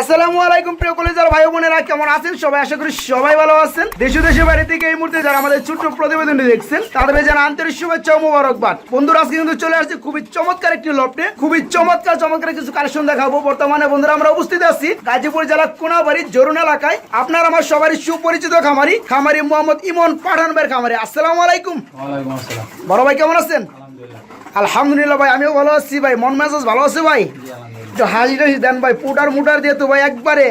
আসসালামু আলাইকুম প্রিয় কলেজার ভাই বোনেরা কেমন আছেন? সবাই আশা করি সবাই ভালো আছেন। দেশ ও দেশের বাইরে থেকে এই মুহূর্তে যারা আমাদের ছোট্ট প্রতিবেদনটি দেখছেন তাদের জানা আন্তরিক শুভেচ্ছা ও মোবারকবাদ। বন্ধুরা আজকে কিন্তু চলে আসছে খুবই চমৎকার একটি লপটে খুবই চমৎকার চমৎকার কিছু কালেকশন দেখাবো। বর্তমানে বন্ধুরা আমরা উপস্থিত আছি গাজীপুর জেলা কোনাবাড়ি জরুন এলাকায়। আপনার আমার সবারই সুপরিচিত খামারি খামারি মোহাম্মদ ইমন পাঠান ভাইয়ের খামারি। আসসালামু আলাইকুম। বড় ভাই কেমন আছেন? আলহামদুলিল্লাহ। আলহামদুলিল্লাহ ভাই আমিও ভালো আছি ভাই। মন মেজাজ ভালো আছে ভাই? একটু হাজি টাজি দেন ভাই পুটার মুটার দিয়ে তো ভাই একবারে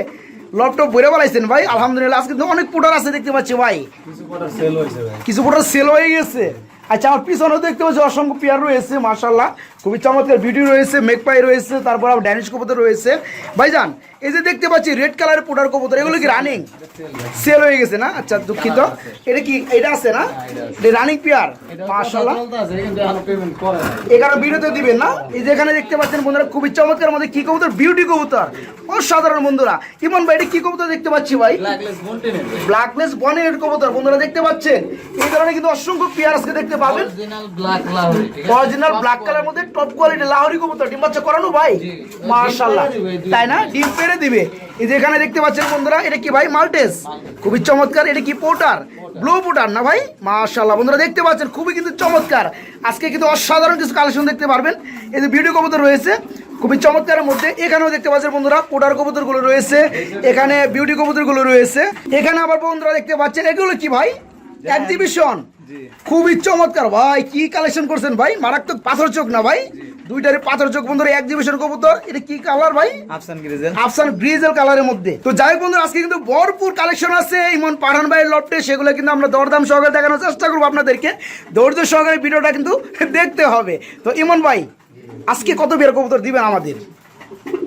ল্যাপটপ ভরে বলাইছেন ভাই। আলহামদুলিল্লাহ আজকে তো অনেক পুটার আছে দেখতে পাচ্ছি ভাই। কিছু কটার সেল হয়েছে ভাই। কিছু পুটার সেল হয়ে গেছে। আচ্ছা আমার পিছনেও দেখতে পাচ্ছি অসংখ্য পেয়ার রয়েছে মার্শাল্লাহ খুবই চমৎকার ভিডিও রয়েছে মেকপাই রয়েছে তারপর আবার ড্যানিশ কবুতর রয়েছে। ভাইজান এই যে দেখতে পাচ্ছি রেড কালারের পুটার কবুতর এগুলো কি রানিং সেল হয়ে গেছে না? আচ্ছা দুঃখিত। এটা কি এটা আছে না? এটা রানিং পেয়ার চলতে আছে কিন্তু এখনও ভিডিওতে দিবেন না? এই যে এখানে দেখতে পাচ্ছেন বন্ধুরা খুবই চমৎকার মধ্যে কি কবুতর? বিউটি কবুতর। অসাধারণ বন্ধুরা। ইমন ভাই এটা কি কবুতর দেখতে পাচ্ছি ভাই? ব্ল্যাকলেস বনের কবুতর বন্ধুরা দেখতে পাচ্ছেন? এই ধরনের কিন্তু অসংখ্য পেয়ার আজকে দেখতে পাবেন। অরিজিনাল ব্ল্যাক কালার মধ্যে টপ কোয়ালিটি লাহোরি কবুতর ডিম বাচ্চা করানো ভাই? দিবে, তাই না? ডিম পেড়ে দিবে। এই যে এখানে দেখতে পাচ্ছেন বন্ধুরা এটা কি ভাই? মাল্টেস? খুবই চমৎকার। এটা কি পোটার? ব্লু পোটার না ভাই? মাশাআল্লাহ। বন্ধুরা দেখতে পাচ্ছেন খুবই কিন্তু চমৎকার। আজকে কিন্তু অসাধারণ কিছু কালেকশন দেখতে পারবেন। এই যে ভিডিও কবুতর রয়েছে খুবই চমৎকারের মধ্যে। এখানেও দেখতে পাচ্ছেন বন্ধুরা পোটার কবুতরগুলো রয়েছে। এখানে বিউটি কবুতরগুলো রয়েছে। এখানে আবার বন্ধুরা দেখতে পাচ্ছেন এগুলো কি ভাই? এক্সিবিশন খুবই চমৎকার। ভাই কি কালেকশন করছেন ভাই? মারাত্মক পাথর চোখ না ভাই? দুইটারে পাথর চোখ বন্ধুরা এক্সিবিশন কবুতর। এটা কি কালার ভাই? আফসান গ্রিজেল। আফসান গ্রিজেল কালারের মধ্যে। তো যাই হোক বন্ধুরা আজকে কিন্তু ভরপুর কালেকশন আছে। ইমন পাঠান ভাইয়ের লটে সেগুলো কিন্তু আমরা দরদাম সহকারে দেখানোর চেষ্টা করব আপনাদেরকে। ধৈর্য সহকারে ভিডিওটা কিন্তু দেখতে হবে। তো ইমন ভাই আজকে কত বিয়ার কবুতর দিবেন আমাদের?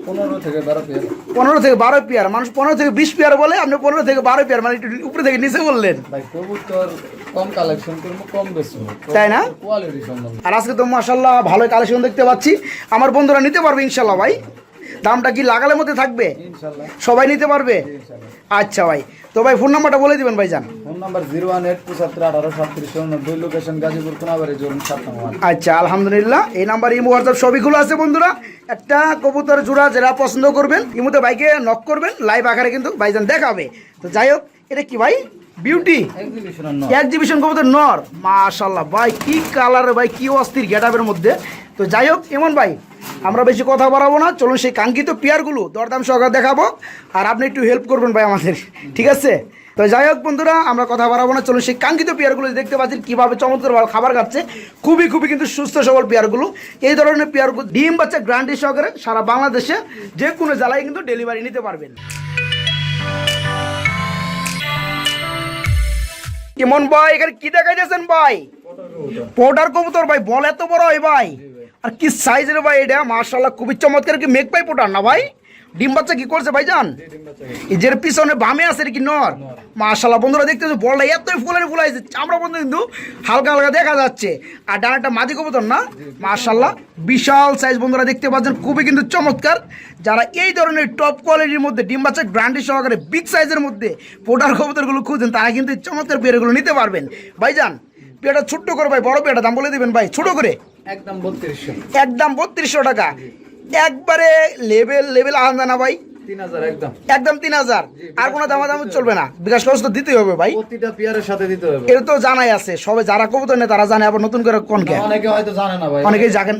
পনেরো থেকে বারো পেয়ার পনেরো থেকে বারো পেয়ার মানুষ পনেরো থেকে বিশ পেয়ার বলে আপনি পনেরো থেকে বারো পেয়ার মানে একটু উপরে থেকে নিচে বললেন। ভাই কবুতর কম কালেকশন করব কম বেশি তাই না? কোয়ালিটি সম্বন্ধে। আর আজকে তো মাসাল্লাহ ভালো কালেকশন দেখতে পাচ্ছি। আমার বন্ধুরা নিতে পারবে ইনশাল্লাহ ভাই। দামটা কি মধ্যে থাকবে? সবাই নিতে পারবে? আচ্ছা ভাই তো ভাই ফোন নাম্বারটা বলে দিবেন ভাই যান phone number zero one eight পঁচাত্তর আঠারো সাতত্রিশ উননব্বই লোকেশন গাজীপুর কোনাবাড়ি জোরন সাত আচ্ছা আলহামদুলিল্লাহ। এই নাম্বার ইমো হোয়াটসঅ্যাপ সবই আছে বন্ধুরা। একটা কবুতর জোড়া যারা পছন্দ করবেন ইমোতে বাইকে নক করবেন লাইভ আকারে কিন্তু ভাইজান দেখাবে। তো যাই হোক এটা কি ভাই? বিউটি এক্সিবিশন কবুতর নর মাশাল্লাহ ভাই কি কালার ভাই কি অস্থির গেটাপের মধ্যে। তো যাই হোক এমন ভাই আমরা বেশি কথা বাড়াবো না চলুন সেই কাঙ্ক্ষিত পেয়ারগুলো দরদাম সহকারে দেখাবো আর আপনি একটু হেল্প করবেন ভাই আমাদের ঠিক আছে? তো যাই হোক বন্ধুরা আমরা কথা বাড়াবো না চলুন সেই কাঙ্ক্ষিত পেয়ারগুলো দেখতে পাচ্ছেন কীভাবে চমৎকার ভাবে খাবার খাচ্ছে। খুবই খুবই কিন্তু সুস্থ সবল পেয়ারগুলো এই ধরনের পেয়ারগুলো ডিম বাচ্চা গ্রান্টি সহকারে সারা বাংলাদেশে যে কোনো জেলায় কিন্তু ডেলিভারি নিতে পারবেন। কেমন ভাই? এখানে কি দেখাইতেছেন ভাই? পোটার কবুতর ভাই, বল এত বড় হয় ভাই। আর কি সাইজের ভাই এটা? মার্শাল্লাহ খুবই চমৎকার। কি মেঘ পাই পোটার না ভাই? ডিম বাচ্চা কি করছে ভাই জান এই যে পিছনে বামে আছে কি নর? মার্শাল্লাহ বন্ধুরা দেখতে বলটা এতই ফুলের ফুলাইছে চামড়া বন্ধু কিন্তু হালকা হালকা দেখা যাচ্ছে। আর ডানাটা মাদি কবুতর না? মার্শাল্লাহ বিশাল সাইজ বন্ধুরা দেখতে পাচ্ছেন খুবই কিন্তু চমৎকার। যারা এই ধরনের টপ কোয়ালিটির মধ্যে ডিম বাচ্চা গ্রান্ডি সহকারে বিগ সাইজের মধ্যে পোটার কবুতরগুলো খুঁজছেন তারা কিন্তু চমৎকার পেয়ারগুলো নিতে পারবেন। ভাইজান পেয়ারটা ছোট্ট করে ভাই বড় পেয়ারটা দাম বলে দিবেন ভাই ছোট করে? একদম বত্রিশশো। একদম বত্রিশশো টাকা। একবারে লেভেল লেভেল আলাদা না ভাই? একদম। তিন হাজার। আর কোনো দামাদাম চলবে না। বিকাশ খরচ তো দিতেই হবে ভাই। প্রতিটা পেয়ারের সাথে দিতে হবে। এটা তো জানাই আছে। সবে যারা কবুতর নেই তারা জানে আবার নতুন করে কোনকে অনেকে হয়তো জানে না ভাই। অনেকেই জানেন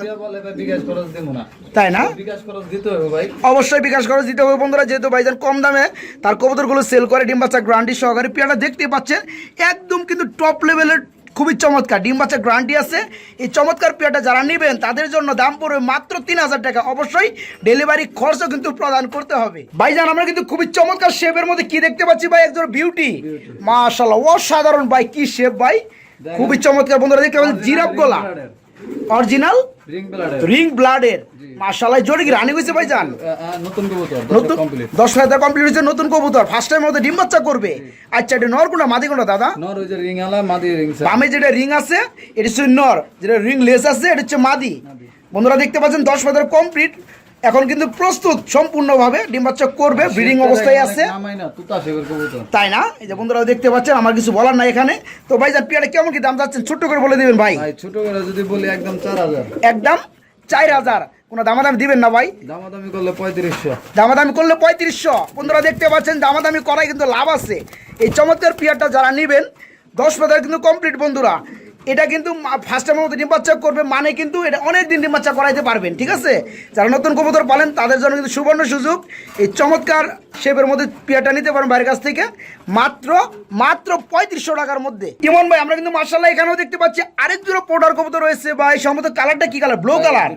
বিকাশ খরচ দেবো না। তাই না? বিকাশ খরচ দিতে হবে ভাই। অবশ্যই বিকাশ খরচ দিতে হবে বন্ধুরা। যেহেতু ভাইজান কম দামে তার কবুতরগুলো সেল করে ডিম বাচ্চা গ্রান্টি সহকারে। পেয়ারটা দেখতে পাচ্ছেন একদম কিন্তু টপ লেভেলের খুবই চমৎকার ডিম বাচ্চার গ্রান্টি আছে। এই চমৎকার পেয়ারটা যারা নেবেন তাদের জন্য দাম পড়বে মাত্র তিন হাজার টাকা। অবশ্যই ডেলিভারি খরচও কিন্তু প্রদান করতে হবে। ভাইজান আমরা কিন্তু খুবই চমৎকার শেপের মধ্যে কি দেখতে পাচ্ছি ভাই? একজন বিউটি মাশাল্লাহ অসাধারণ ভাই কি শেপ ভাই? খুবই চমৎকার বন্ধুরা দেখতে পাচ্ছি জিরাফ গলা। অরিজিনাল রিং ব্লাডের মাশাআল্লাহ জোরে কি রানি হইছে ভাইজান? নতুন কবুতর নতুন? কমপ্লিট দশ হাজার কমপ্লিট হয়েছে নতুন কবুতর। ফার্স্ট টাইম মধ্যে ডিম বাচ্চা করবে। আচ্ছা এটা নর কোনটা? মাদি কোনটা দাদা? নর ওই যে রিং আলা মাদি রিং বামে যেটা রিং আছে এটা হচ্ছে নর। যেটা রিং লেস আছে এটা হচ্ছে মাদি। বন্ধুরা দেখতে পাচ্ছেন দশ হাজার কমপ্লিট এখন কিন্তু প্রস্তুত সম্পূর্ণভাবে ডিম বাচ্চা করবে ব্রিডিং অবস্থায় আছে। তাই না? এই যে বন্ধুরা দেখতে পাচ্ছেন আমার কিছু বলার নাই এখানে। তো ভাই যার পিয়াটা কেমন কি দাম যাচ্ছেন? ছোট করে বলে দিবেন ভাই। ভাই ছোট করে যদি বলি একদম চার হাজার। একদম চার হাজার। কোনো দামাদামি দিবেন না ভাই। দামাদামি করলে পঁয়ত্রিশশো। দামাদামি করলে পঁয়ত্রিশশো। বন্ধুরা দেখতে পাচ্ছেন দামাদামি করাই কিন্তু লাভ আছে। এই চমৎকার পিয়ারটা যারা নেবেন দশ পাতার কিন্তু কমপ্লিট বন্ধুরা। এটা কিন্তু ফার্স্ট টাইমের মতো ডিম্বাচ্চা করবে মানে কিন্তু এটা অনেক দিন ডিম্বাচ্চা করাইতে পারবেন ঠিক আছে? যারা নতুন কবুতর পালেন তাদের জন্য কিন্তু সুবর্ণ সুযোগ। এই চমৎকার শেপের মধ্যে পিয়ারটা নিতে পারেন বাইরের কাছ থেকে। মাত্র মাত্র পঁয়ত্রিশশো টাকার মধ্যে। ইমন ভাই আমরা কিন্তু মার্শাল্লাহ এখানেও দেখতে পাচ্ছি আরেক দুটো পোডার কবুতর রয়েছে বা এই সম্ভবত কালারটা কি কালার ব্লু কালার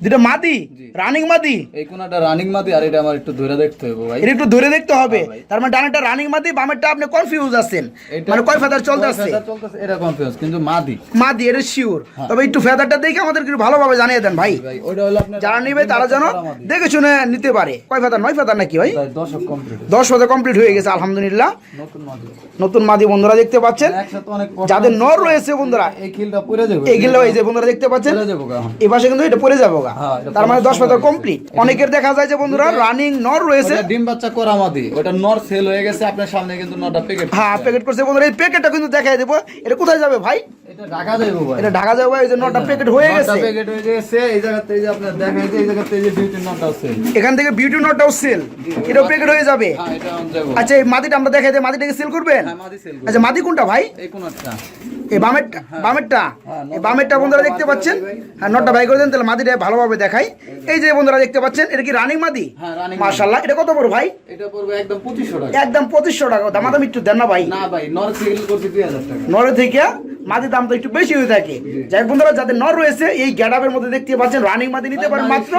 এটা মাদি রানিং মাদি। এই কোনাটা রানিং মাদি আর এটা আমার একটু ধরে দেখতে হবে ভাই। এটা একটু ধরে দেখতে হবে। তার মানে রানিং মাদি বামেরটা আপনি কনফিউজ আছেন। মানে কয় ফেদার চলতে আছে? চলতেছে, এটা কনফিউজ কিন্তু মাদি। মাদি এটা শিওর হ্যাঁ। তবে একটু ফেদারটা দেখে আমাদের একটু ভালোভাবে জানিয়ে দেন ভাই। ওইটা হলো আপনার যারা নিবে তারা যেন দেখে শুনে নিতে পারে। কয় ফেদার নয় ফেদার নাকি ভাই? তাই দশক কমপ্লিট দশ ফেদার কমপ্লিট হয়ে গেছে আলহামদুলিল্লাহ। নতুন মাদি। নতুন মাদি বন্ধুরা দেখতে পাচ্ছেন। যাদের নর রয়েছে বন্ধুরা এই খিলটা পড়ে যাবে। এইগুলো এই যে বন্ধুরা দেখতে পাচ্ছেন। এই পাশে কিন্তু এটা পড়ে যাব গা হ্যাঁ, তার মানে দশ পাতা কমপ্লিট অনেকের দেখা যায় যে বন্ধুরা রানিং নর রয়েছে। ডিম বাচ্চা করা মাদি। ওটা নর সেল হয়ে গেছে আপনার সামনে কিন্তু নটা প্যাকেট হ্যাঁ প্যাকেট করছে বন্ধুরা এই প্যাকেটটা কিন্তু দেখাই দেবো। এটা কোথায় যাবে ভাই? এটা ঢাকা যাবে এই যে নটা প্যাকেট হয়ে গেছে। প্যাকেট হয়ে গেছে এই জায়গাতে এই যে আপনার দেখা যায় এই জায়গাতে এই যে আছে এখান থেকে বিউটি নটটাও সেল এটাও প্যাকেট হয়ে যাবে। হ্যাঁ এটা আচ্ছা এই মাটিটা আমরা দেখাই দিই মাটিটাকে সেল করবেন? হ্যাঁ মাদি সেল আচ্ছা মাটি কোনটা ভাই? এই কোনটা এই বামেরটা বামেরটা? হ্যাঁ, এই বামেরটা বন্ধুরা দেখতে পাচ্ছেন? হ্যাঁ নটটা ভাই করে দেন তাহলে মাটিটা ভালোভাবে দেখাই। এই যে। বন্ধুরা দেখতে পাচ্ছেন এটা কি রানিং মাদি হ্যাঁ রানিং মাশাআল্লাহ এটা কত বড় ভাই? এটা পড়বে একদম 2500 টাকা। একদম পঁচিশশো টাকা। দামাদাম একটু দেন না ভাই। না ভাই নর সেল করছি 2000 টাকা। নরে থেকে মাটির দাম তো একটু বেশি হয়ে থাকে। যাই বন্ধুরা যাদের নর রয়েছে এই গ্যাডাপের মধ্যে দেখতে পাচ্ছেন রানিং মাদি নিতে পারেন মাত্র।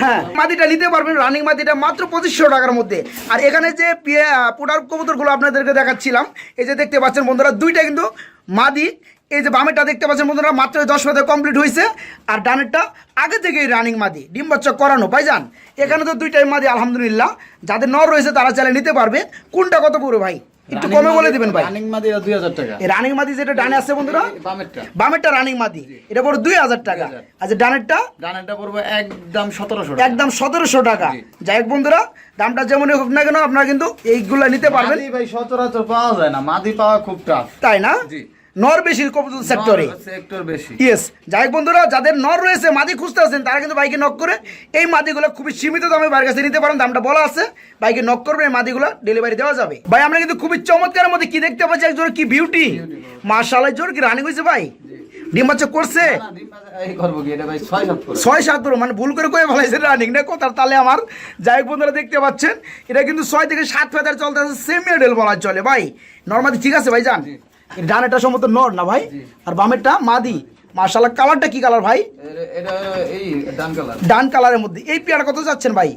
হ্যাঁ মাদিটা নিতে পারবেন রানিং মাদিটা মাত্র পঁচিশশো টাকার মধ্যে। আর এখানে যে পোটার কবুতরগুলো আপনাদেরকে দেখাচ্ছিলাম এই যে দেখতে পাচ্ছেন বন্ধুরা দুইটা কিন্তু মাদি। এই যে বামেরটা দেখতে পাচ্ছেন বন্ধুরা মাত্র দশ মাসে কমপ্লিট হয়েছে। আর ডানেরটা আগে থেকেই রানিং মাদি ডিম বাচ্চা করানো ভাইজান। এখানে তো দুইটাই মাদি আলহামদুলিল্লাহ। যাদের নর রয়েছে তারা চাইলে নিতে পারবে। কোনটা কত পুরো ভাই? একটু কমে বলে দিবেন ভাই। রানিং মাদি 2000 টাকা। এই রানিং মাদি যেটা ডানে আছে বন্ধুরা বামেরটা। বামেরটা রানিং মাদি এটা পড়ো দুই হাজার টাকা। আচ্ছা ডানেরটা? ডানেরটা পড়বে একদম 1700 টাকা। একদম সতেরোশো টাকা। যাই হোক বন্ধুরা দামটা যেমনই হোক না কেন আপনারা কিন্তু এইগুলা নিতে পারবেন। মাদি ভাই সচরাচর পাওয়া যায় না। মাদি পাওয়া খুব টাফ তাই না? জি। নর বেশি কবুতর সেক্টরে সেক্টর বেশি। ইয়েস যাই বন্ধুরা যাদের নর রয়েছে মাদি খুঁজতে আছেন তারা কিন্তু বাইকে নক করে এই মাদিগুলো খুবই সীমিত দামে বাইরের কাছে নিতে পারেন দামটা বলা আছে। বাইকে নক করবে এই মাদিগুলো ডেলিভারি দেওয়া যাবে। ভাই আমরা কিন্তু খুবই চমৎকারের মধ্যে কি দেখতে পাচ্ছি? একজন কি বিউটি মার্শালের জোর কি রানিং হয়েছে ভাই? ডিম বাচ্চা করছে? না, ডিম বাজা- এই করব কি? এটা ভাই 6 7 করে। ছয় সাত করে মানে ভুল করে কয়ে ফেলাইছে রানিং না কোথার তাহলে আমার। যাই বন্ধুরা দেখতে পাচ্ছেন এটা কিন্তু ছয় থেকে সাত ফেদার চলতে আছে সেম মেডেল বলা চলে। ভাই নর্মালি ঠিক আছে ভাই ডানেরটা সম্ভবত নর না ভাই? আর বামেরটা মাদি। মার্শাল্লাহ কালারটা কি কালার ভাই? ডান কালারের মধ্যে। এই পেয়ার কত যাচ্ছেন ভাই?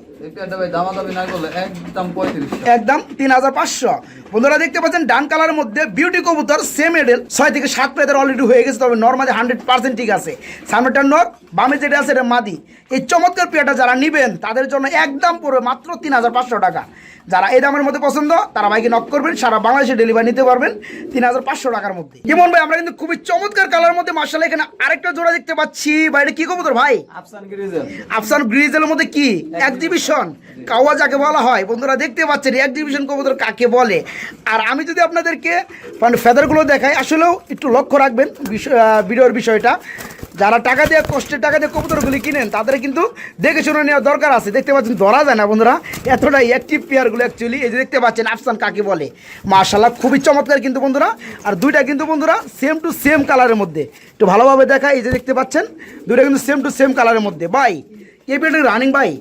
একদম তিন হাজার পাঁচশো। বন্ধুরা দেখতে পাচ্ছেন ডান কালারের মধ্যে বিউটি কবুতর সেম এডেল ছয় থেকে সাত পেয়াদের অলরেডি হয়ে গেছে তবে নর্মালি হান্ড্রেড পার্সেন্ট ঠিক আছে। সামনেটা নর বামে যেটা আছে এটা মাদি। এই চমৎকার পেয়ারটা যারা নিবেন তাদের জন্য একদম পড়বে মাত্র তিন হাজার পাঁচশো টাকা। যারা এই দামের মধ্যে পছন্দ তারা ভাইকে নক করবেন সারা বাংলাদেশে ডেলিভারি নিতে পারবেন তিন হাজার পাঁচশো টাকার মধ্যে। যেমন ভাই আমরা কিন্তু খুবই চমৎকার কালার মধ্যে মার্শাল এখানে আরেকটা জোড়া দেখতে পাচ্ছি। বাইরে কি কবুতর ভাই? আফসান গ্রিজেল। মধ্যে কি? এক্সিবিশন কাওয়া যাকে বলা হয়। বন্ধুরা দেখতে পাচ্ছেন এক্সিবিশন কবুতর কাকে বলে? আর আমি যদি আপনাদেরকে মানে ফেদারগুলো দেখাই, আসলেও একটু লক্ষ্য রাখবেন ভিডিওর বিষয়টা। যারা টাকা দিয়ে কষ্টের টাকা দিয়ে কবুতরগুলি কিনেন, তাদের কিন্তু দেখে শুনে নেওয়ার দরকার আছে। দেখতে পাচ্ছেন, ধরা যায় না বন্ধুরা। এতটাই অ্যাক্টিভ পেয়ারগুলো অ্যাকচুয়ালি এই যে দেখতে পাচ্ছেন, আফসান কাকে বলে। মার্শাল্লাহ খুবই চমৎকার কিন্তু বন্ধুরা। আর দুইটা কিন্তু বন্ধুরা সেম টু সেম কালারের মধ্যে। একটু ভালোভাবে দেখা এই যে দেখতে পাচ্ছেন, দুইটা কিন্তু সেম টু সেম কালারের মধ্যে। বাই এই পেয়ারটা রানিং ভাই।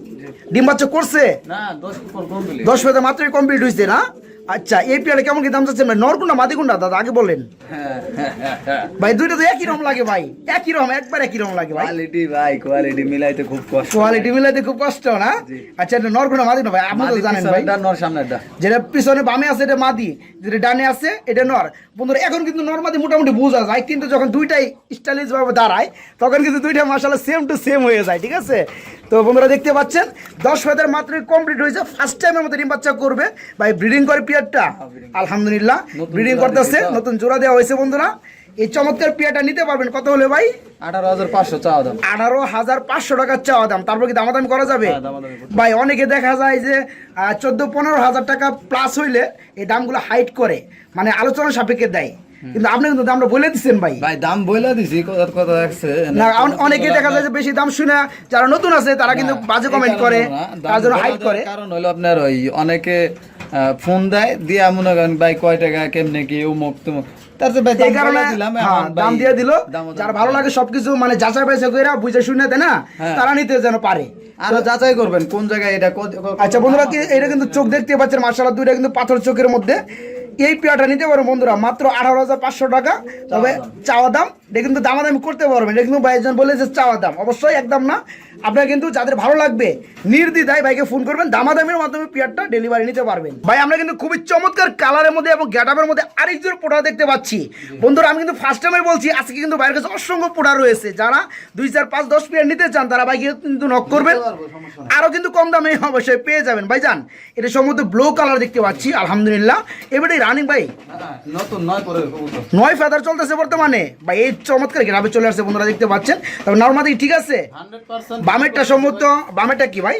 ডিম বাচ্চা করছে? না 10 উপর কমপ্লিট দশ পেতে মাত্রই কমপ্লিট হয়েছে না? আচ্ছা এই পেয়ারে কেমন কি দাম চাচ্ছেন ভাই? নরকুন্ডা মাদিকুন্ডা দাদা আগে বলেন। ভাই দুইটা তো একই রকম লাগে ভাই। একই রকম একবার একই রকম লাগে ভাই। কোয়ালিটি ভাই কোয়ালিটি মিলাইতে খুব কষ্ট। কোয়ালিটি মিলাইতে খুব কষ্ট না? আচ্ছা এটা নরকুন্ডা মাদি না ভাই আপনি তো জানেন ভাই। পিছনেরটা, নর সামনেরটা যেটা পিছনে বামে আছে এটা মাদি যেটা ডানে আছে এটা নর। বন্ধুরা এখন কিন্তু নর মাদি মোটামুটি বোঝা যায় কিন্তু যখন দুইটাই স্টাইলিশ ভাবে দাঁড়ায় তখন কিন্তু দুইটা মাসালা সেম টু সেম হয়ে যায় ঠিক আছে? তো বন্ধুরা দেখতে পাচ্ছেন? দশ হাজার মাত্র কমপ্লিট হয়েছে। ফার্স্ট টাইমের মধ্যে ডিম বাচ্চা করবে। ভাই ব্রিডিং করে পিয়ারটা। আলহামদুলিল্লাহ ব্রিডিং করতেছে নতুন জোড়া দেওয়া হয়েছে বন্ধুরা। এই চমৎকার পিয়ারটা নিতে পারবেন। কত হলে ভাই? আঠারো হাজার পাঁচশো চাওয়া দাম। আঠারো হাজার পাঁচশো টাকার চাওয়া দাম। তারপর কি দামাদামি করা যাবে? হ্যাঁ, ভাই অনেকে দেখা যায় যে চোদ্দ পনেরো হাজার টাকা প্লাস হইলে এই দামগুলো হাইট করে। মানে আলোচনা সাপেক্ষে দেয়। কিন্তু আপনি কিন্তু দামটা বলে দিচ্ছেন ভাই। ভাই দাম বইলা দিছি কথা কথা আছে। না অন- অনেকেই দেখা যায় যে বেশি দাম শুনে যারা নতুন আছে তারা কিন্তু বাজে কমেন্ট করে তার জন্য হাইট করে। কারণ হলো আপনার ওই অনেকে ফোন দেয় দিয়ে মনে করেন ভাই কয় টাকা কেমনে কি উমুক তুমুক? এই কারণে হ্যাঁ, এখন ভাই দাম দিয়ে দিল। যার ভালো লাগে সবকিছু মানে যাচাই বাছাই করে বুঝে শুনে দেয় না হ্যাঁ। তারা নিতে যেন পারে। আরও যাচাই করবেন কোন জায়গায় এটা আচ্ছা বন্ধুরা কি এটা কিন্তু চোখ দেখতে পাচ্ছেন মার্শাল দুইটা কিন্তু পাথর চোখের মধ্যে। এই পেয়ারটা নিতে পারো বন্ধুরা মাত্র আঠারো হাজার পাঁচশো টাকা। তবে চাওয়া দাম। এটা কিন্তু দামাদামি করতে পারবেন। এটা কিন্তু ভাইজন বলে যে চাওয়া দাম। অবশ্যই একদম না আপনারা কিন্তু যাদের ভালো লাগবে নির্দ্বিধায় ভাইকে ফোন করবেন দামাদামির মাধ্যমে পেয়ারটা ডেলিভারি নিতে পারবেন। ভাই আমরা কিন্তু খুবই চমৎকার কালারের মধ্যে এবং গ্যাটাপের মধ্যে আরেকজন পোটা দেখতে পাচ্ছি। বন্ধুরা আমি কিন্তু ফার্স্ট টাইমে বলছি আজকে কিন্তু বাইরের কাছে অসংখ্য পোটা রয়েছে। যারা দুই চার পাঁচ দশ পেয়ার নিতে চান তারা ভাইকে কিন্তু নক করবেন। আরও কিন্তু কম দামে অবশ্যই পেয়ে যাবেন। ভাই যান এটা সম্ভবত ব্লু কালার দেখতে পাচ্ছি আলহামদুলিল্লাহ। এবারে রানিং ভাই। নয় ফেদার চলতেছে বর্তমানে। ভাই এই চমৎকার গ্রামে চলে আসছে বন্ধুরা দেখতে পাচ্ছেন। তবে নর্মাদি ঠিক আছে। 100% বামেরটা সম্ভবত বামেরটা কি ভাই?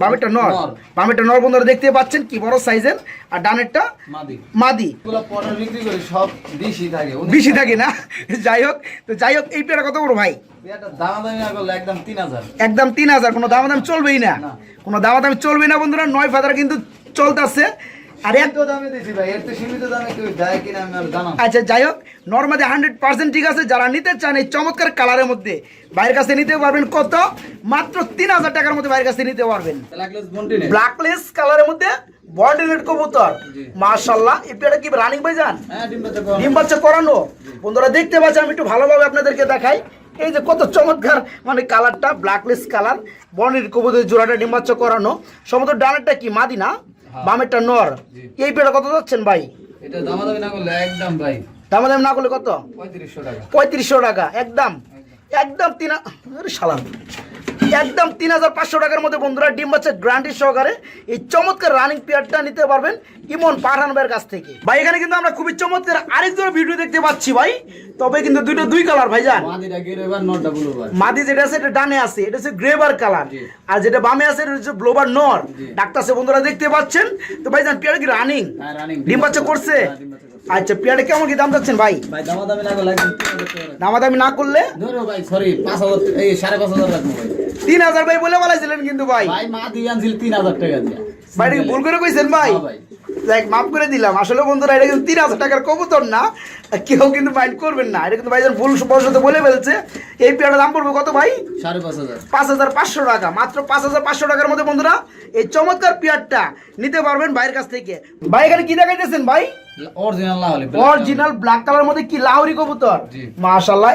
বামেরটা নর। বামেরটা নর বন্ধুরা দেখতে পাচ্ছেন কি বড় সাইজের? আর ডানেরটা মাদি। সব বেশি থাকে বেশি থাকে না? যাই হোক তো যাই হোক এই পেয়ারা কত বড় ভাই? একদম তিন হাজার। কোনো দাম দাম চলবেই না। কোনো দাম দাম চলবেই না বন্ধুরা নয় ফাদার কিন্তু চলতেছে। আর এক এত দামে দিছি ভাই এর তো সীমিত দামে কেউ দেয় কিনা আমি আর জানাম আচ্ছা যাই হোক নর্মালি হান্ড্রেড পার্সেন্ট ঠিক আছে যারা নিতে চান এই চমৎকার কালারের মধ্যে বাইরের কাছে নিতে পারবেন কত? মাত্র তিন হাজার টাকার মধ্যে বাইরের কাছে নিতে পারবেন। ব্ল্যাকলেস কালারের মধ্যে কবুতর। মাশাল্লাহ কি রানিং ভাই যান? হ্যাঁ ডিম বাচ্চা কম ডিম বাচ্চা করানো। বন্ধুরা দেখতে পাচ্ছেন আমি একটু ভালোভাবে আপনাদেরকে দেখাই। এই যে কত চমৎকার মানে কালারটা ব্ল্যাকলেস কালার বর্ণের কবুতর জোড়াটা ডিম বাচ্চা করানো। সমুদ্র ডানেরটা কি মাদি না? বামেরটা নর। এই পেটা কত যাচ্ছেন ভাই? এটা দাম দামি না করলে একদম ভাই। দামা দাম না করলে কত? পঁয়ত্রিশশো টাকা। পঁয়ত্রিশশো টাকা একদম। একদম। তিন শালা। একদম তিন হাজার পাঁচশো টাকার মধ্যে বন্ধুরা ডিম বাচ্চা গ্রান্টি সহকারে। এই চমৎকার রানিং পেয়ারটা নিতে পারবেন ইমন পাঠান ভাইয়ের কাছ থেকে। ভাই এখানে কিন্তু আমরা খুবই চমৎকার আরেক আরেকজন ভিডিও দেখতে পাচ্ছি ভাই। তবে কিন্তু দুইটা দুই কালার ভাই যান মাদি যেটা আছে এটা ডানে আছে এটা হচ্ছে গ্রেভার কালার আর যেটা বামে আছে এটা হচ্ছে ব্লোবার নর। ডাক্তার আছে বন্ধুরা দেখতে পাচ্ছেন? তো ভাই যান পেয়ার কি রানিং হ্যাঁ ডিম বাচ্চা করছে? হ্যাঁ, ডিম বাচ্চা করছে। আচ্ছা পেয়ারে কেমন কি দাম যাচ্ছেন ভাই? ভাই দাম দামি না করলে। দামাদামি না করলে? ধরো ভাই সরি পাঁচ হাজার এই সাড়ে পাঁচ হাজার রাখব ভাই। তিন হাজার ভাই বলে বলাইছিলেন কিন্তু ভাই। ভাই মা দিয়ে আনছিল তিন হাজার টাকা দিয়ে। ভাই ভুল করে কইছেন ভাই। দেখ মাফ করে দিলাম। আসলে বন্ধুরা এটা কিন্তু তিন হাজার টাকার কবুতর না। কেউ কিন্তু মাইন্ড করবেন না। এটা কিন্তু ভাইজান বসতে বলে ফেলছে। এই পেয়ারটার দাম পড়বে কত ভাই? সাড়ে পাঁচ হাজার। পাঁচ হাজার পাঁচশো টাকা। মাত্র পাঁচ হাজার পাঁচশো টাকার মধ্যে বন্ধুরা এই চমৎকার পেয়ারটা নিতে পারবেন ভাইয়ের কাছ থেকে। ভাই এখানে কি দেখাইতেছেন ভাই? অরিজিনাল ব্ল্যাক কালার মধ্যে কি লাহরি কবুতর?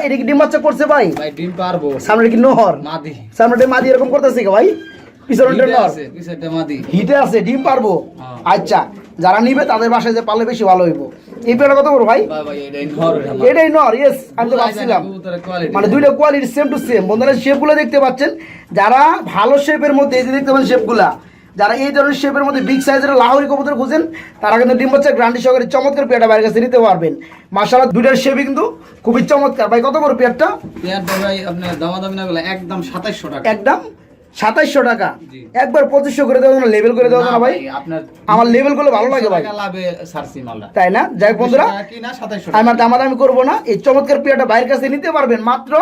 এটা কি ডিম বাচ্চা করছে ভাই? ভাই ডিম পারব। সামনে কি নহর? মাদি। সামনে মাদি এরকম করতেছে কি ভাই? পিছনে মাদি। হিটে আছে ডিম পারব। হ্যাঁ। আচ্ছা যারা নিবে তাদের বাসায় যে পারলে বেশি ভালো হইব। এই পেয়ারটা কত বড় ভাই। এটাই নর ইয়েস আমি তো ভাবছিলাম। মানে দুইটা কোয়ালিটি সেম টু সেম বন্ধুরা শেপগুলো দেখতে পাচ্ছেন। যারা ভালো শেপের মধ্যে এই যে দেখতে পাচ্ছেন শেপগুলা যারা এই ধরনের শেপের মধ্যে বিগ সাইজের লাহোরি কবুতর খুঁজেন তারা কিন্তু ডিম বাচ্চা গ্রান্ডি সহকারে চমৎকার পেয়ারটা বাইরের কাছে নিতে পারবেন। মাসালা দুইটার শেপই কিন্তু খুবই চমৎকার। ভাই কত বড় পেয়ারটা? পেয়ারটা ভাই আপনার দামা দামি না একদম সাতাইশশো টাকা। একদম সাতাইশশো টাকা। একবার পঁচিশশো করে দেওয়া লেভেল করে দেওয়া না ভাই। আপনার আমার লেভেলগুলো ভালো লাগে ভাই। তাই না? যাই বন্ধুরা কি না সাতাইশশো আমি আর দামাদামি করব না। এই চমৎকার পেয়ারটা বাইরের কাছে নিতে পারবেন মাত্র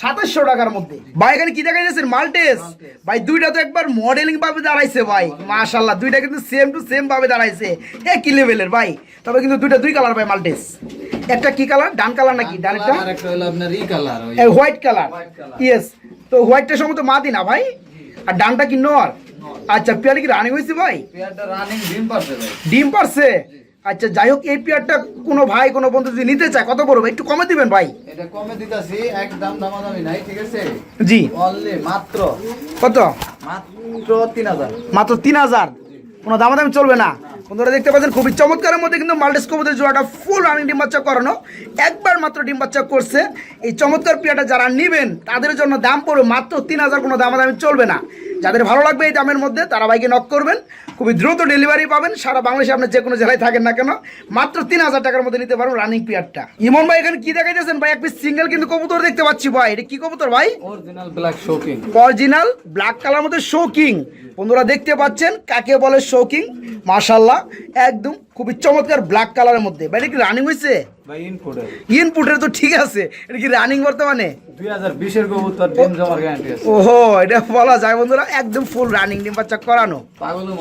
সাতাশশো টাকার মধ্যে। ভাই এখানে কি দেখা যাচ্ছে? মাল্টেস ভাই দুইটা তো একবার মডেলিং ভাবে দাঁড়াইছে ভাই। মাশাল্লাহ দুইটা কিন্তু সেম টু সেম ভাবে দাঁড়াইছে। একই লেভেলের ভাই। তবে কিন্তু দুইটা দুই কালার ভাই মাল্টেস একটা কি কালার ডান কালার নাকি? আর একটা হোয়াইট কালার ইয়েস তো হোয়াইটটা সম্ভবত মাদি না ভাই? আর ডানটা কি নর আচ্ছা পেয়ার কি রানিং হয়েছে ভাই? ডিম পারছে আচ্ছা যাই হোক এই পেয়ারটা কোনো ভাই কোনো বন্ধু যদি নিতে চায় কত বড় একটু কমে দিবেন ভাই। এটা কমে দিতাছি একদম দামাদামি নাই ঠিক আছে? জি। অনলি মাত্র কত? মাত্র তিন হাজার। মাত্র তিন হাজার? কোনো দামাদামি চলবে না। বন্ধুরা দেখতে পাচ্ছেন, খুবই চমৎকারের মধ্যে কিন্তু মাল্টিস কবুতরের জোড়াটা ফুল রানিং ডিম বাচ্চা করানো। একবার মাত্র ডিম বাচ্চা করছে। এই চমৎকার পেয়ারটা যারা নেবেন, তাদের জন্য দাম পড়বে মাত্র তিন হাজার, কোনো দামাদামি চলবে না। যাদের ভালো লাগবে এই দামের মধ্যে তারা ভাইকে নক করবেন। খুবই দ্রুত ডেলিভারি পাবেন। সারা বাংলাদেশে আপনার যে কোনো জেলায় থাকেন না কেন মাত্র তিন হাজার টাকার মধ্যে নিতে পারবেন রানিং পিয়ারটা ইমন ভাই এখানে কি দেখাইতেছেন? ভাই একটি সিঙ্গেল কিন্তু কবুতর দেখতে পাচ্ছি ভাই। এটা কি কবুতর ভাই? Original black shocking original black colour মধ্যে শোকিং বন্ধুরা দেখতে পাচ্ছেন কাকে বলে শোকিং মাশাল্লাহ একদম খুবই চমৎকার ব্ল্যাক কালারের মধ্যে। ভাই এটা কি রানিং হয়েছে ইনপুটের তো ঠিক আছে। এটা কি রানিং বর্তমানে? দুই হাজার কবুতর ডিম জমার গ্যারান্টি আছে। ওহো এটা বলা যায় বন্ধুরা একদম ফুল রানিং ডিম বাচ্চা করানো। পাগলের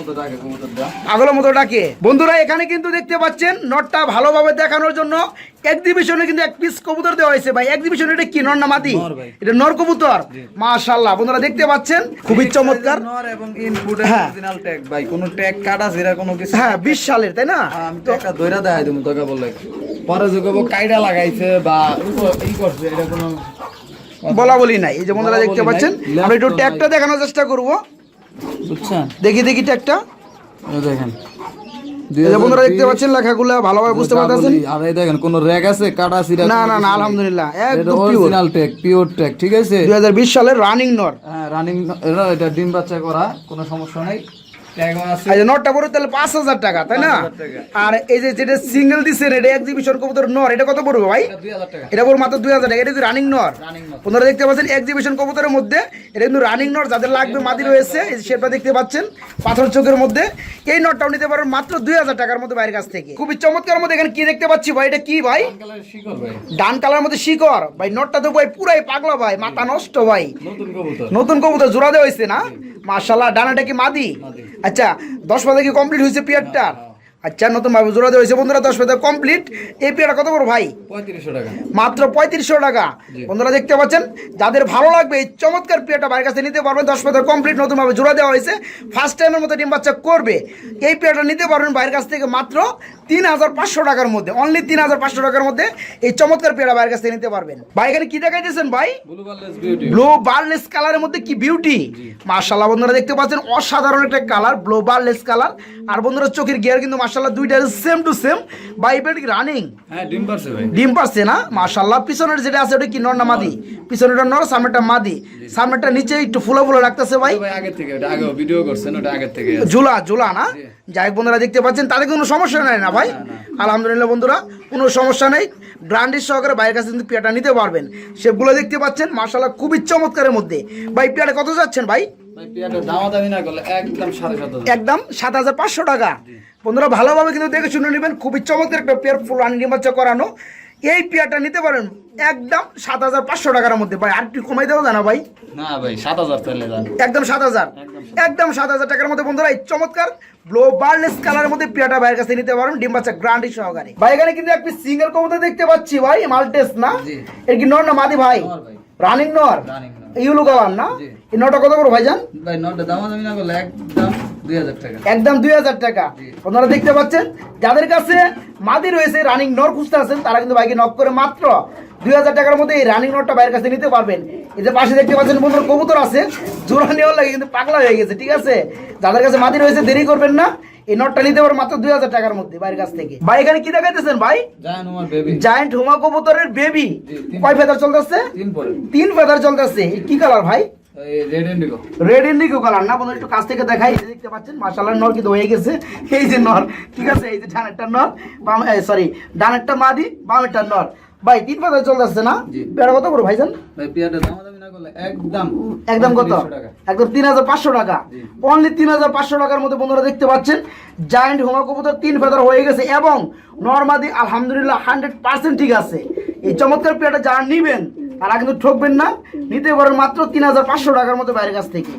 মতো ডাকে বন্ধুরা এখানে কিন্তু দেখতে পাচ্ছেন নটটা ভালোভাবে দেখানোর জন্য এক্সিবিশনে কিন্তু এক পিস কবুতর দেওয়া হয়েছে। ভাই এক্সিবিশন এটা কি নর না মাদি এটা নর কবুতর? মাশাআল্লাহ বন্ধুরা দেখতে পাচ্ছেন খুবই চমৎকার। নর এবং ইনপুটের। অরিজিনাল ট্যাগ ভাই কোনো ট্যাগ কাটা জিরা কোনো কিছু হ্যাঁ বিশ সালের তাই না? আমি ট্যাগটা ধইরা দেখাই দেবো তোকে বললে পরে যে কব কাইডা লাগাইছে বা ই- ই করছে এটা কোনো বলা বলি নাই। এই যে বন্ধুরা দেখতে পাচ্ছেন আমরা একটু ট্যাগটা দেখানোর চেষ্টা করব। বুঝছেন? দেখি দেখি ট্যাগটা। এই দেখেন। যে বন্ধুরা দেখতে পাচ্ছেন লেখাগুলো ভালোভাবে বুঝতে পারতেছেন। আর এই দেখেন কোনো র্যাগ আছে কাটা সিরা না না না আলহামদুলিল্লাহ একদম পিওর অরিজিনাল ঠিক আছে? দুই হাজার বিশ সালের রানিং নর হ্যাঁ রানিং এটা ডিম বাচ্চা করা কোনো সমস্যা নাই। নটটা তাহলে পাঁচ হাজার টাকা তাই না? আর এই যে যেটা সিঙ্গেল দিচ্ছেন এটা এক্সিবিশন কবুতর নর এটা কত পড়বে ভাই? এটা 2000 টাকা। এটা পড়বে মাত্র দুই হাজার টাকা এটা রানিং নর। আপনারা দেখতে পাচ্ছেন এক্সিবিশন কবুতরের মধ্যে এটা কিন্তু রানিং নট যাদের লাগবে মাদি রয়েছে এই সেটা দেখতে পাচ্ছেন পাথর চোখের মধ্যে এই নটটাও নিতে পারবেন মাত্র দুই হাজার টাকার মধ্যে বাইরের কাছ থেকে। খুবই চমৎকার মধ্যে এখানে কি দেখতে পাচ্ছি ভাই এটা কি ভাই? ডান কালার মধ্যে শিকড়। ভাই নটটা তো ভাই পুরাই পাগলা ভাই মাথা নষ্ট ভাই। নতুন কবুতর। জোড়া দেওয়া হয়েছে না? মার্শাল্লাহ ডানাটা কি মাদি। আচ্ছা দশ পাতা কি কমপ্লিট হয়েছে পিয়ারটার আচ্ছা নতুন ভাবে জোড়া দেওয়া হয়েছে। বন্ধুরা দশ পাতা কমপ্লিট এই পিয়ারটা কত বড় ভাই? পঁয়ত্রিশশো টাকা। মাত্র পঁয়ত্রিশশো টাকা। বন্ধুরা দেখতে পাচ্ছেন যাদের ভালো লাগবে এই চমৎকার পেয়ারটা বাইরের কাছে নিতে পারবেন দশ পাতা কমপ্লিট নতুনভাবে জোড়া দেওয়া হয়েছে। ফার্স্ট টাইমের মতো ডিম বাচ্চা করবে। এই পেয়ারটা নিতে পারবেন বাইরের কাছ থেকে মাত্র তিন হাজার পাঁচশো টাকার মধ্যে। অনলি তিন হাজার পাঁচশো টাকার মধ্যে এই চমৎকার পেয়ারটা বাইরের কাছ থেকে নিতে পারবেন। ভাই এখানে কি দেখাইতেছেন ভাই? ব্লু ব্লু বার্লেস কালারের মধ্যে কি বিউটি মার্শাল্লাহ বন্ধুরা দেখতে পাচ্ছেন অসাধারণ একটা কালার ব্লু বার্লেস কালার আর বন্ধুরা চোখের গিয়ার কিন্তু মার্শাল্লাহ দুইটা সেম টু সেম বাইবেল রানিং হ্যাঁ ডিম পারছে ভাই। ডিম না? মাশাল্লাহ পিছনের যেটা আছে ওটা কি নর না মাদি? পিছনেরটা নর সামনেটা মাদি? সামনেটা নিচে একটু ফুলো ফুলো রাখতেছে ভাই। ভাই আগে থেকে ওটা আগে ভিডিও করছেন ওটা আগে থেকে। ঝুলা ঝুলা না? যাই বন্ধুরা দেখতে পাচ্ছেন তাদের কোনো সমস্যা নেই না ভাই? আলহামদুলিল্লাহ বন্ধুরা কোনো সমস্যা নেই। গ্রান্ডির সহকারে বাইরের কাছে কিন্তু পেয়াটা নিতে পারবেন। সেগুলো দেখতে পাচ্ছেন মাশাল্লাহ খুবই চমৎকারের মধ্যে। ভাই পেয়াটা কত যাচ্ছেন ভাই? ভাই একদম সাত হাজার। পাঁচশো টাকা। বন্ধুরা ভালোভাবে কিন্তু দেখে শুনে নেবেন খুবই চমৎকার একটা পেয়ার ফুল আন্ডি বাচ্চা করানো। এই পেয়ারটা নিতে পারেন একদম সাত হাজার পাঁচশো টাকার মধ্যে। ভাই আর একটু কমাই দেওয়া যায় না ভাই? না ভাই সাত হাজার একদম সাত হাজার। একদম সাত হাজার। টাকার মধ্যে বন্ধুরা এই চমৎকার ব্লো বার্লেস কালারের মধ্যে পেয়ারটা ভাইয়ের কাছে নিতে পারবেন ডিম বাচ্চা গ্রান্ডি সহকারে। ভাই এখানে কিন্তু একটি সিঙ্গেল কবুতর দেখতে পাচ্ছি ভাই মাল্টেস না। এর কি নর না মাদি ভাই? রানিং নর। ইউলো না? এই নটা কত করে ভাইজান? ভাই নটা দামাদামি না করলে একদম একদম দুই হাজার টাকা। আপনারা দেখতে পাচ্ছেন যাদের কাছে মাদি রয়েছে রানিং নর খুঁজতে আছেন তারা কিন্তু বাইকে নক করে মাত্র দুই হাজার টাকার মধ্যে এই রানিং নটটা বাইরের কাছে নিতে পারবেন। এই যে পাশে দেখতে পাচ্ছেন বন্ধুর কবুতর আছে জোড়া নেওয়ার লাগে কিন্তু পাগলা হয়ে গেছে ঠিক আছে? যাদের কাছে মাদি রয়েছে দেরি করবেন না এই নটটা নিতে পারবেন মাত্র দুই হাজার টাকার মধ্যে বাইরের কাছ থেকে। ভাই এখানে কি দেখাইতেছেন ভাই? জান আমার বেবি জায়েন্ট হুমা কবুতরের বেবি কয় ফেদার। চলতেছে? তিন তিন ফেদার চলতেছে। এই কি কালার ভাই? রেড ইন্ডিগো কালার না বন্ধু একটু কাছ থেকে দেখাই দেখতে পাচ্ছেন মাশাআল্লাহ নর কিন্তু হয়ে গেছে। এই যে নর ঠিক আছে? এই যে ডানেরটা নর বাম সরি ডানেরটা মাদি বামেরটা নর। ভাই তিন পাতা চলতেছে না? পেয়ারা কত করে ভাইজান? ভাই না করলে একদম একদম কত? একদম তিন হাজার পাঁচশো টাকা। অনলি তিন হাজার পাঁচশো টাকার মধ্যে বন্ধুরা দেখতে পাচ্ছেন জায়েন্ট হোমা কবুতর তিন ফেদার হয়ে গেছে এবং নর্মাদি আলহামদুলিল্লাহ হান্ড্রেড পার্সেন্ট ঠিক আছে। এই চমৎকার পেয়ারটা যারা নিবেন তারা কিন্তু ঠকবেন না। নিতে পারেন মাত্র তিন হাজার পাঁচশো টাকার মতো বাইরের কাছ থেকে।